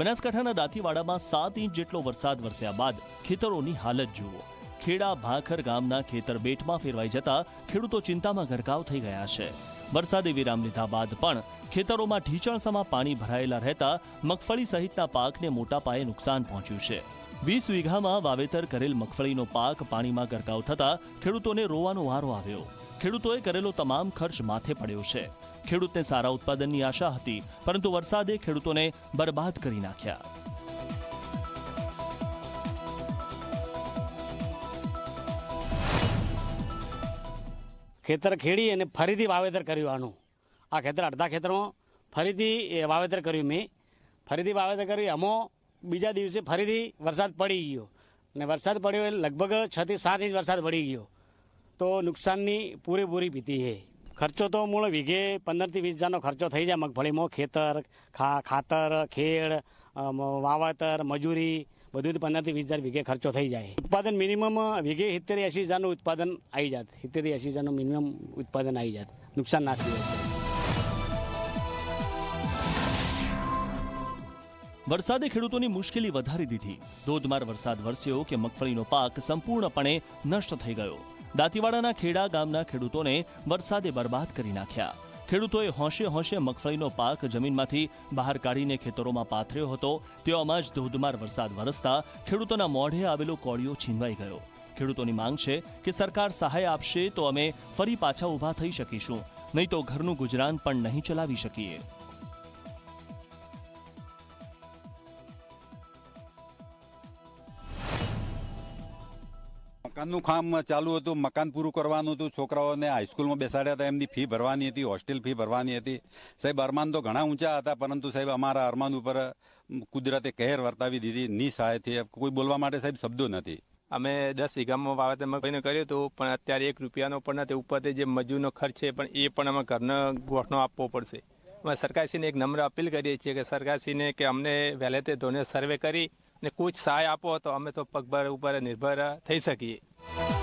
બનાસકાંઠાના દાંતીવાડામાં સાત ઇંચ જેટલો વરસાદ વરસ્યા બાદ ખેતરોની હાલત જુઓ. ખેડા ભાખર ગામના ખેતર બેટમાં ફેરવાઈ જતા ખેડૂતો ચિંતામાં ગરકાવ થઈ ગયા છે. વરસાદે વિરામ લીધા બાદ પણ ખેતરોમાં ઢીચણસમાં પાણી ભરાયેલા રહેતા મગફળી સહિતના પાકને મોટા પાયે નુકસાન પહોંચ્યું છે. વીસ વીઘામાં વાવેતર કરેલ મગફળીનો પાક પાણીમાં ગરકાવ થતા ખેડૂતોને રોવાનો વારો આવ્યો. ખેડૂતોએ કરેલો તમામ ખર્ચ માથે પડ્યો છે. ખેડૂતને સારા ઉત્પાદનની આશા હતી, પરંતુ વરસાદે ખેડૂતોને બરબાદ કરી નાખ્યા. ખેતર ખેડી અને ફરીથી વાવેતર કર્યું આનું. આ ખેતર અડધા ખેતરમાં ફરીથી વાવેતર કર્યું મેં. ફરીથી વાવેતર કર્યું એમાં બીજા દિવસે ફરીથી વરસાદ પડી ગયો. અને વરસાદ પડ્યો લગભગ છથી સાત ઇંચ વરસાદ પડી ગયો. તો નુકસાનની પૂરેપૂરી ભીતી છે. ખર્ચો તો મૂળ વીઘે પંદરથી વીસ હજારનો ખર્ચો થઈ જાય મગફળીમાં. ખેતર, ખા, ખાતર, ખેડ વાવેતર, મજૂરી, બધું પંદરથી વીસ હજાર વીઘે ખર્ચો થઈ જાય. ઉત્પાદન મિનિમમ વીઘે સિત્તેર એંસી હજારનું ઉત્પાદન આવી જાત. સિત્તેર એંસી હજારનું મિનિમમ ઉત્પાદન આવી જાત. નુકસાન ના થયું. વરસાદે ખેડૂતોની મુશ્કેલી વધારી દીધી. ધોધમાર વરસાદ વરસ્યો કે મગફળીનો પાક સંપૂર્ણપણે નષ્ટ થઈ ગયો. દાંતીવાડાના ખેડા ગામના ખેડૂતોને વરસાદે બરબાદ કરી નાખ્યા. ખેડૂતોએ હોંશે હોંશે મગફળીનો પાક જમીનમાંથી બહાર કાઢીને ખેતરોમાં પાથર્યો હતો. તેવામાં જ ધોધમાર વરસાદ વરસતા ખેડૂતોના મોઢે આવેલો કોળિયો છીનવાઈ ગયો. ખેડૂતોની માંગ છે કે સરકાર સહાય આપશે તો અમે ફરી પાછા ઊભા થઈ શકીશું. નહીં તો ઘરનું ગુજરાન પણ નહીં ચલાવી શકીએ. મકાનનું કામ ચાલુ હતું, મકાન પૂરું કરવાનું હતું. છોકરાઓને હાઈસ્કૂલમાં બેસાડ્યા હતા, એમની ફી ભરવાની હતી હોસ્ટેલ ફી ભરવાની હતી. સાહેબ, અરમાન તો ઘણા ઊંચા હતા, પરંતુ સાહેબ, અમારા અરમાન ઉપર કુદરતે કહેર વર્તાવી દીધી ની સહાયથી કોઈ બોલવા માટે સાહેબ શબ્દો નથી. અમે દસ વીઘામાં વાવેતર મગફળીનું કર્યું હતું, પણ અત્યારે એક રૂપિયાનો પણ નથી. ઉપરથી જે મજૂરનો ખર્ચ છે, પણ એ પણ અમે ઘરનો ગોઠનો આપવો પડશે. અમે સરકારશ્રીને એક નમ્ર અપીલ કરીએ છીએ કે સરકારશ્રીને કે અમને વહેલે તે ધોરણે સર્વે કરી અને કોઈ સહાય આપો તો અમે તો પગભર ઉપર નિર્ભર થઈ શકીએ. Thank you.